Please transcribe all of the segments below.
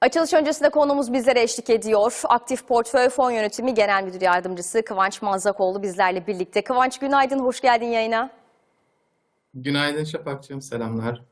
Açılış öncesinde konuğumuz bizlere eşlik ediyor. Aktif Portföy Fon Yönetimi Genel Müdür Yardımcısı Kıvanç Mazzakoğlu bizlerle birlikte. Kıvanç günaydın, hoş geldin yayına. Günaydın Şafakcığım, selamlar.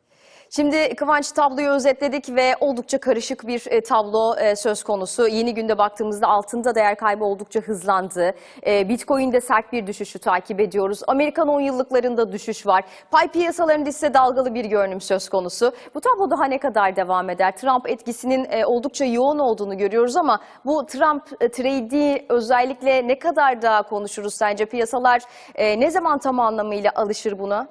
Şimdi Kıvanç tabloyu özetledik ve oldukça karışık bir e, tablo e, söz konusu. Yeni günde baktığımızda altında değer kaybı oldukça hızlandı. E, Bitcoin'de sert bir düşüşü takip ediyoruz. Amerikan 10 yıllıklarında düşüş var. Pay piyasalarında ise dalgalı bir görünüm söz konusu. Bu tablo daha ne kadar devam eder? Trump etkisinin e, oldukça yoğun olduğunu görüyoruz ama bu Trump e, trade'i özellikle ne kadar daha konuşuruz sence? Piyasalar ne zaman tam anlamıyla alışır buna?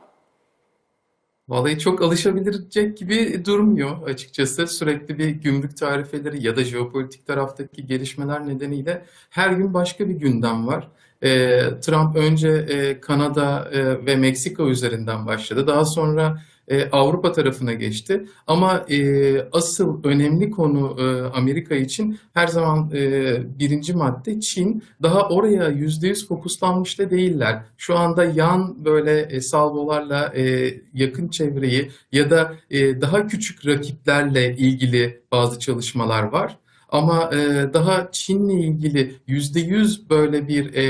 Vallahi çok alışabilecek gibi durmuyor açıkçası. Sürekli bir gümrük tarifeleri ya da jeopolitik taraftaki gelişmeler nedeniyle her gün başka bir gündem var. Ee, Trump önce e, Kanada e, ve Meksika üzerinden başladı. Daha sonra e, Avrupa tarafına geçti. Ama e, asıl önemli konu e, Amerika için her zaman e, birinci madde Çin. Daha oraya yüzde yüz fokuslanmış da değiller. Şu anda yan böyle e, salvolarla e, yakın çevreyi ya da e, daha küçük rakiplerle ilgili bazı çalışmalar var. Ama e, daha Çin'le ilgili yüzde yüz böyle bir e,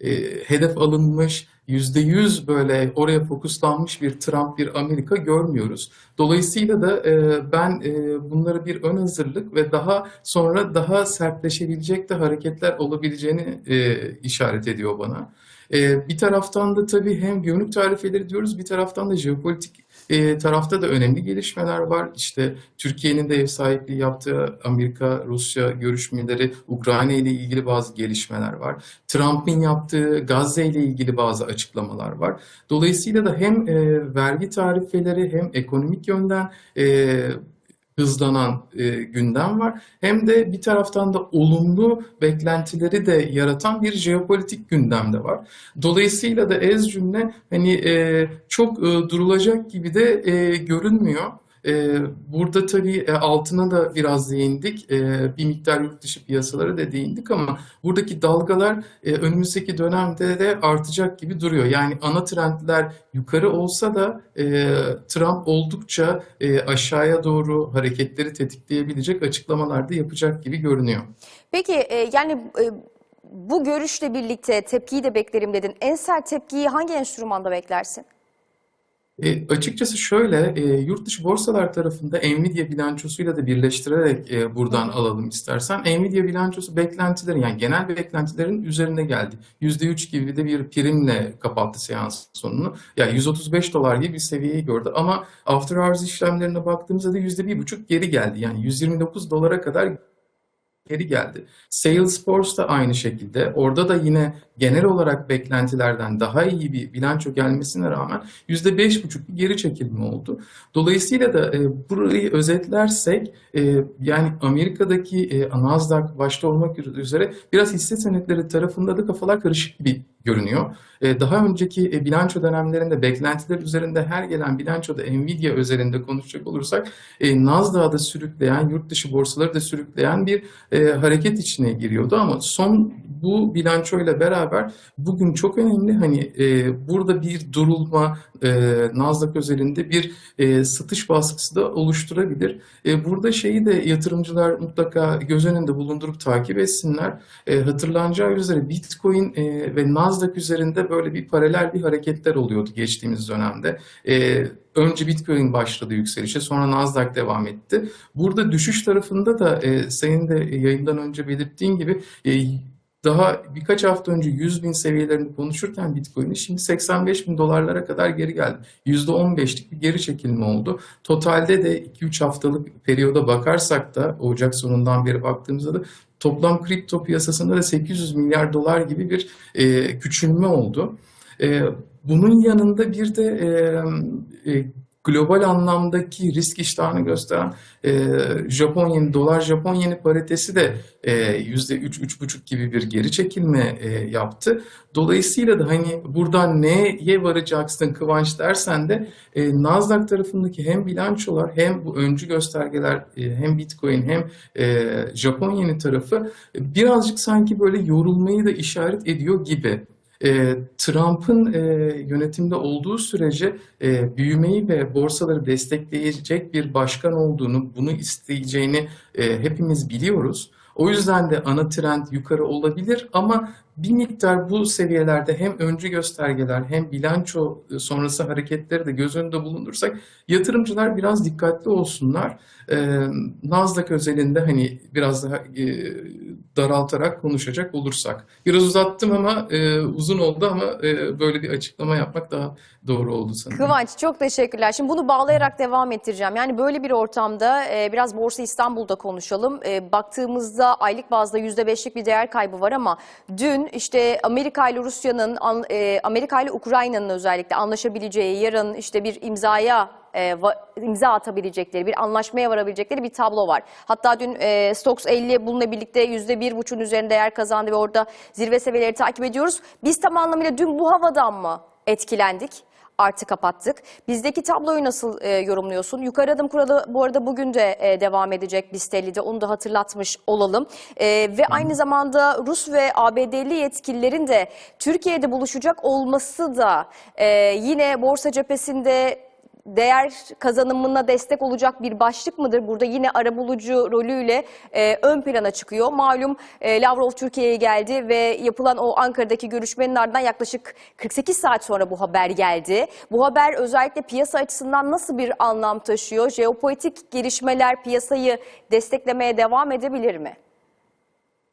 e, hedef alınmış, yüzde yüz böyle oraya fokuslanmış bir Trump, bir Amerika görmüyoruz. Dolayısıyla da e, ben e, bunları bir ön hazırlık ve daha sonra daha sertleşebilecek de hareketler olabileceğini e, işaret ediyor bana. E, bir taraftan da tabii hem gümrük tarifeleri diyoruz, bir taraftan da jeopolitik e, tarafta da önemli gelişmeler var. İşte Türkiye'nin de ev sahipliği yaptığı Amerika-Rusya görüşmeleri, Ukrayna ile ilgili bazı gelişmeler var. Trump'ın yaptığı Gazze ile ilgili bazı açıklamalar var. Dolayısıyla da hem e, vergi tarifeleri hem ekonomik yönden e, hızlanan e, gündem var. Hem de bir taraftan da olumlu beklentileri de yaratan bir jeopolitik gündem de var. Dolayısıyla da ez cümle hani e, çok e, durulacak gibi de e, görünmüyor. E, burada tabii e, altına da biraz değindik. E, bir miktar yurt dışı piyasalara da değindik ama buradaki dalgalar e, önümüzdeki dönemde de artacak gibi duruyor. Yani ana trendler yukarı olsa da e, Trump oldukça aşağıya doğru hareketleri tetikleyebilecek açıklamalar da yapacak gibi görünüyor. Peki yani bu görüşle birlikte tepkiyi de beklerim dedin. En sert tepkiyi hangi enstrümanda beklersin? E, açıkçası şöyle, e, yurt dışı borsalar tarafında Nvidia bilançosuyla da birleştirerek e, buradan alalım istersen. Nvidia bilançosu beklentilerin yani genel beklentilerin üzerine geldi. %3 gibi de bir primle kapattı seans sonunu. Yani 135 dolar gibi bir seviyeyi gördü ama after hours işlemlerine baktığımızda da %1,5 geri geldi. Yani 129 dolara kadar geri geldi. Salesforce da aynı şekilde. Orada da yine genel olarak beklentilerden daha iyi bir bilanço gelmesine rağmen %5,5 bir geri çekilme oldu. Dolayısıyla da e, burayı özetlersek e, yani Amerika'daki e, Nasdaq başta olmak üzere biraz hisse senetleri tarafında da kafalar karışık gibi görünüyor. E, daha önceki e, bilanço dönemlerinde beklentiler üzerinde her gelen bilançoda Nvidia özelinde konuşacak olursak e, Nasdaq'ı da sürükleyen, yurt dışı borsaları da sürükleyen bir hareket içine giriyordu ama son bu bilançoyla beraber bugün çok önemli hani burada bir durulma Nasdaq özelinde bir satış baskısı da oluşturabilir. Burada şeyi de yatırımcılar mutlaka göz önünde bulundurup takip etsinler. Hatırlanacağı üzere Bitcoin ve Nasdaq üzerinde böyle bir paralel bir hareketler oluyordu geçtiğimiz dönemde. E, Önce Bitcoin başladı yükselişe, sonra Nasdaq devam etti. Burada düşüş tarafında da e, senin de yayından önce belirttiğin gibi e, daha birkaç hafta önce 100 bin seviyelerini konuşurken Bitcoin'in şimdi 85 bin dolarlara kadar geri geldi. %15'lik bir geri çekilme oldu. Totalde de 2-3 haftalık periyoda bakarsak da Ocak sonundan beri baktığımızda da toplam kripto piyasasında da 800 milyar dolar gibi bir e, küçülme oldu. E, bunun yanında bir de e, e, global anlamdaki risk iştahını gösteren e, Japon yeni, dolar Japon yeni paritesi de e, yüzde üç, üç buçuk gibi bir geri çekilme e, yaptı. Dolayısıyla da hani buradan neye varacaksın Kıvanç dersen de e, Nasdaq tarafındaki hem bilançolar hem bu öncü göstergeler e, hem Bitcoin hem e, Japon yeni tarafı birazcık sanki böyle yorulmayı da işaret ediyor gibi. E, Trump'ın e, yönetimde olduğu sürece e, büyümeyi ve borsaları destekleyecek bir başkan olduğunu, bunu isteyeceğini e, hepimiz biliyoruz. O yüzden de ana trend yukarı olabilir ama bir miktar bu seviyelerde hem öncü göstergeler hem bilanço sonrası hareketleri de göz önünde bulundursak yatırımcılar biraz dikkatli olsunlar. Ee, Nasdaq özelinde hani biraz daha e, daraltarak konuşacak olursak. Biraz uzattım ama e, uzun oldu ama e, böyle bir açıklama yapmak daha doğru oldu sanırım. Kıvanç çok teşekkürler. Şimdi bunu bağlayarak devam ettireceğim. Yani böyle bir ortamda e, biraz Borsa İstanbul'da konuşalım. E, baktığımızda aylık bazda %5'lik bir değer kaybı var ama dün işte Amerika ile Rusya'nın, an- e, Amerika ile Ukrayna'nın özellikle anlaşabileceği, yarın işte bir imzaya e, imza atabilecekleri, bir anlaşmaya varabilecekleri bir tablo var. Hatta dün e, Stoxx 50 bununla birlikte %1,5'un üzerinde değer kazandı ve orada zirve seviyeleri takip ediyoruz. Biz tam anlamıyla dün bu havadan mı etkilendik? Artı kapattık. Bizdeki tabloyu nasıl e, yorumluyorsun? Yukarı adım kuralı bu arada bugün de e, devam edecek Bistelli'de. Onu da hatırlatmış olalım. E, ve aynı zamanda Rus ve ABD'li yetkililerin de Türkiye'de buluşacak olması da e, yine borsa cephesinde değer kazanımına destek olacak bir başlık mıdır? Burada yine arabulucu rolüyle e, ön plana çıkıyor. Malum e, Lavrov Türkiye'ye geldi ve yapılan o Ankara'daki görüşmenin ardından yaklaşık 48 saat sonra bu haber geldi. Bu haber özellikle piyasa açısından nasıl bir anlam taşıyor? Jeopolitik gelişmeler piyasayı desteklemeye devam edebilir mi?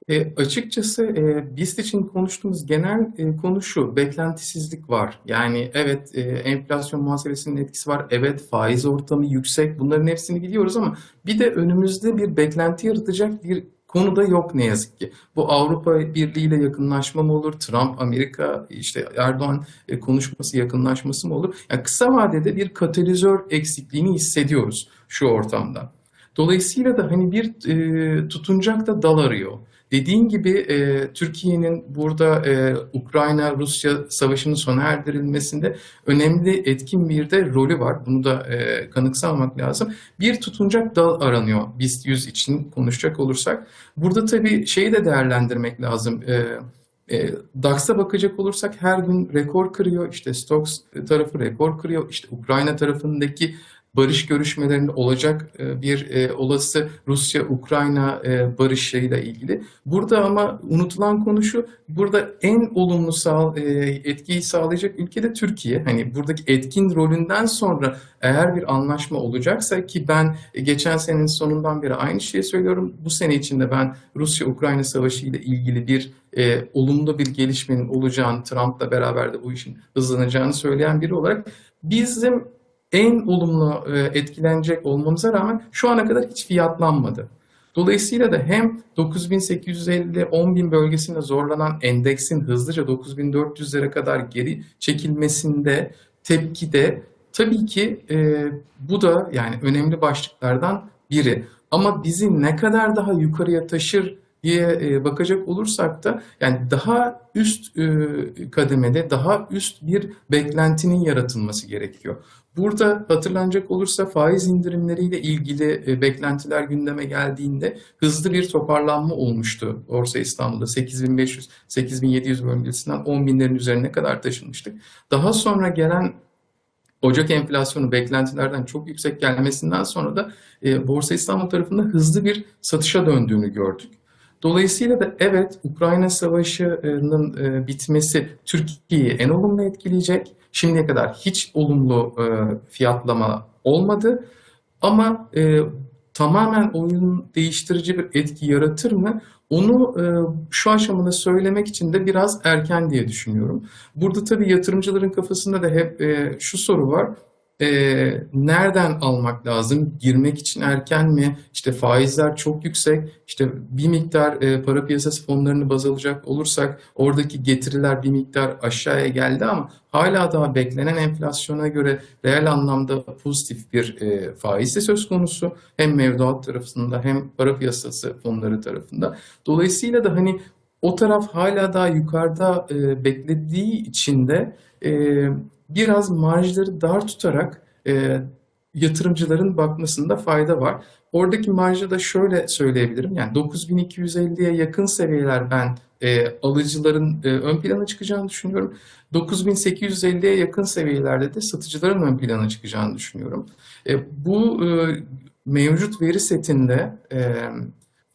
E, açıkçası e, BIST için konuştuğumuz genel e, konu şu, beklentisizlik var. Yani evet e, enflasyon muhasebesinin etkisi var, evet faiz ortamı yüksek, bunların hepsini biliyoruz ama bir de önümüzde bir beklenti yaratacak bir konu da yok ne yazık ki. Bu Avrupa Birliği ile yakınlaşma mı olur, Trump, Amerika, işte Erdoğan e, konuşması, yakınlaşması mı olur? Yani kısa vadede bir katalizör eksikliğini hissediyoruz şu ortamda. Dolayısıyla da hani bir e, tutunacak da dal arıyor. Dediğin gibi e, Türkiye'nin burada e, Ukrayna-Rusya savaşının sona erdirilmesinde önemli etkin bir de rolü var. Bunu da e, kanıksanmak lazım. Bir tutunacak dal aranıyor BIST 100 için konuşacak olursak. Burada tabii şeyi de değerlendirmek lazım. E, e, DAX'a bakacak olursak her gün rekor kırıyor. İşte Stoxx tarafı rekor kırıyor. İşte Ukrayna tarafındaki barış görüşmelerinde olacak e, bir e, olası Rusya-Ukrayna e, barışıyla ilgili. Burada ama unutulan konu şu, burada en olumlu e, etkiyi sağlayacak ülke de Türkiye. Hani buradaki etkin rolünden sonra eğer bir anlaşma olacaksa ki ben geçen senenin sonundan beri aynı şeyi söylüyorum. Bu sene içinde ben Rusya-Ukrayna savaşı ile ilgili bir e, olumlu bir gelişmenin olacağını, Trump'la beraber de bu işin hızlanacağını söyleyen biri olarak bizim en olumlu e, etkilenecek olmamıza rağmen şu ana kadar hiç fiyatlanmadı. Dolayısıyla da hem 9850-10000 bölgesinde zorlanan endeksin hızlıca 9400'lere kadar geri çekilmesinde tepkide tabii ki e, bu da yani önemli başlıklardan biri. Ama bizi ne kadar daha yukarıya taşır diye e, bakacak olursak da yani daha üst e, kademede daha üst bir beklentinin yaratılması gerekiyor. Burada hatırlanacak olursa faiz indirimleriyle ilgili e, beklentiler gündeme geldiğinde hızlı bir toparlanma olmuştu Borsa İstanbul'da 8500-8700 bölgesinden 10.000'lerin üzerine kadar taşınmıştık. Daha sonra gelen Ocak enflasyonu beklentilerden çok yüksek gelmesinden sonra da Borsa İstanbul tarafında hızlı bir satışa döndüğünü gördük. Dolayısıyla da evet Ukrayna Savaşı'nın e, bitmesi Türkiye'yi en olumlu etkileyecek. Şimdiye kadar hiç olumlu e, fiyatlama olmadı. Ama e, tamamen oyun değiştirici bir etki yaratır mı? Onu e, şu aşamada söylemek için de biraz erken diye düşünüyorum. Burada tabii yatırımcıların kafasında da hep e, şu soru var. E, nereden almak lazım? Girmek için erken mi? İşte faizler çok yüksek. İşte bir miktar e, para piyasası fonlarını baz alacak olursak oradaki getiriler bir miktar aşağıya geldi ama hala daha beklenen enflasyona göre reel anlamda pozitif bir e, faiz de söz konusu. Hem mevduat tarafında hem para piyasası fonları tarafında. Dolayısıyla da hani o taraf hala daha yukarıda e, beklediği için de e, biraz marjları dar tutarak e, yatırımcıların bakmasında fayda var. Oradaki marjı da şöyle söyleyebilirim. Yani 9250'ye yakın seviyeler ben e, alıcıların e, ön plana çıkacağını düşünüyorum. 9850'ye yakın seviyelerde de satıcıların ön plana çıkacağını düşünüyorum. E, bu e, mevcut veri setinde e,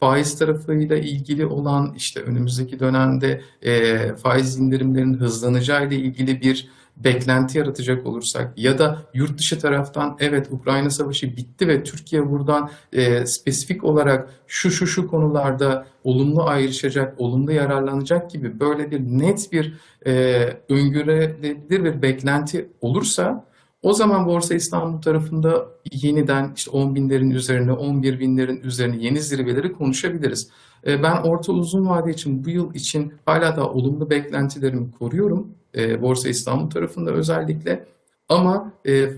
faiz tarafıyla ilgili olan işte önümüzdeki dönemde e, faiz indirimlerinin hızlanacağı ile ilgili bir beklenti yaratacak olursak ya da yurt dışı taraftan evet Ukrayna Savaşı bitti ve Türkiye buradan e, spesifik olarak şu şu şu konularda olumlu ayrışacak, olumlu yararlanacak gibi böyle bir net bir e, öngörülebilir bir beklenti olursa o zaman Borsa İstanbul tarafında yeniden işte 10 binlerin üzerine, 11 binlerin üzerine yeni zirveleri konuşabiliriz. E, Ben orta uzun vade için bu yıl için hala da olumlu beklentilerimi koruyorum. E, Borsa İstanbul tarafında özellikle. Ama e,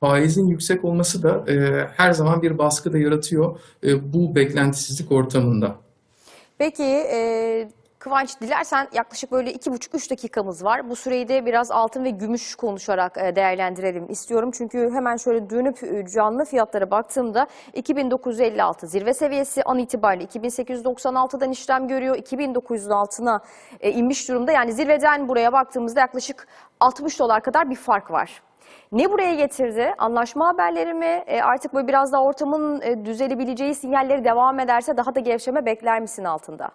faizin yüksek olması da e, her zaman bir baskı da yaratıyor e, bu beklentisizlik ortamında. Peki e, Kıvanç dilersen yaklaşık böyle iki buçuk üç dakikamız var. Bu süreyi de biraz altın ve gümüş konuşarak e, değerlendirelim istiyorum. Çünkü hemen şöyle dönüp e, canlı fiyatlara baktığımda 2956 zirve seviyesi an itibariyle 2896'dan işlem görüyor. 2900'ün altına e, inmiş durumda. Yani zirveden buraya baktığımızda yaklaşık 60 dolar kadar bir fark var. Ne buraya getirdi? Anlaşma haberleri mi? E, artık böyle biraz daha ortamın düzelebileceği sinyalleri devam ederse daha da gevşeme bekler misin altında?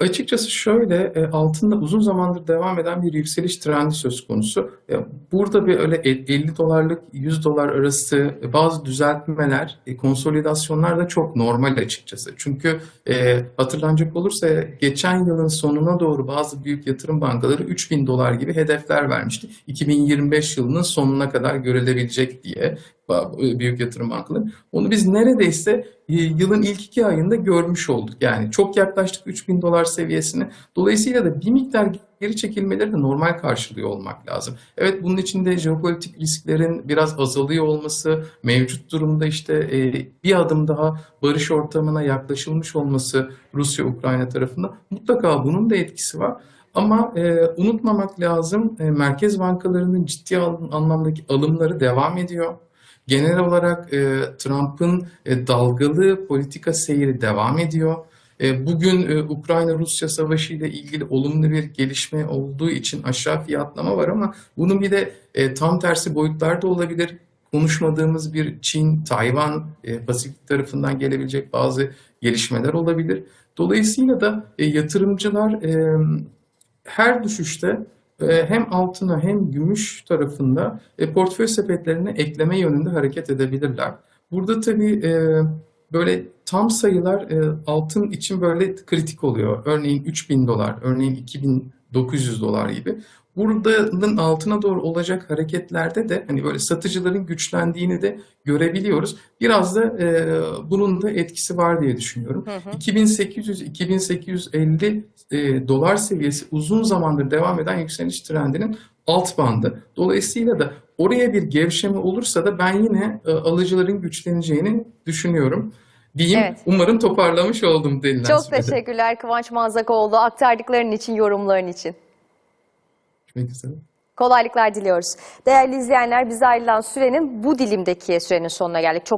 Açıkçası şöyle e, altında uzun zamandır devam eden bir yükseliş trendi söz konusu. E, Burada bir öyle 50 dolarlık 100 dolar arası e, bazı düzeltmeler, konsolidasyonlar da çok normal açıkçası. Çünkü hatırlanacak olursa geçen yılın sonuna doğru bazı büyük yatırım bankaları 3000 dolar gibi hedefler vermişti. 2025 yılının sonuna kadar görülebilecek diye büyük yatırım bankaları. Onu biz neredeyse yılın ilk iki ayında görmüş olduk. Yani çok yaklaştık 3000 dolar seviyesine. Dolayısıyla da bir miktar geri çekilmeleri de normal karşılıyor olmak lazım. Evet bunun içinde jeopolitik risklerin biraz azalıyor olması, mevcut durumda işte e, bir adım daha barış ortamına yaklaşılmış olması Rusya-Ukrayna tarafında mutlaka bunun da etkisi var. Ama e, unutmamak lazım e, merkez bankalarının ciddi anlamdaki alımları devam ediyor. Genel olarak e, Trump'ın e, dalgalı politika seyri devam ediyor. E, bugün e, Ukrayna-Rusya savaşı ile ilgili olumlu bir gelişme olduğu için aşağı fiyatlama var ama bunun bir de e, tam tersi boyutlar da olabilir. Konuşmadığımız bir Çin, Tayvan, e, Pasifik tarafından gelebilecek bazı gelişmeler olabilir. Dolayısıyla da e, yatırımcılar e, her düşüşte hem altına hem gümüş tarafında e, portföy sepetlerine ekleme yönünde hareket edebilirler. Burada tabii e, böyle tam sayılar e, altın için böyle kritik oluyor. Örneğin 3000 dolar, örneğin 2900 dolar gibi. Buranın altına doğru olacak hareketlerde de hani böyle satıcıların güçlendiğini de görebiliyoruz. Biraz da e, bunun da etkisi var diye düşünüyorum. 2800-2850 e, dolar seviyesi uzun zamandır devam eden yükseliş trendinin alt bandı. Dolayısıyla da oraya bir gevşeme olursa da ben yine e, alıcıların güçleneceğini düşünüyorum. Diyeyim. Evet. Umarım toparlamış oldum denilen Çok sürede. teşekkürler Kıvanç Manzakoğlu aktardıkların için, yorumların için. Görüşmek üzere. Kolaylıklar diliyoruz. Değerli izleyenler, bize ayrılan sürenin bu dilimdeki sürenin sonuna geldik. Çok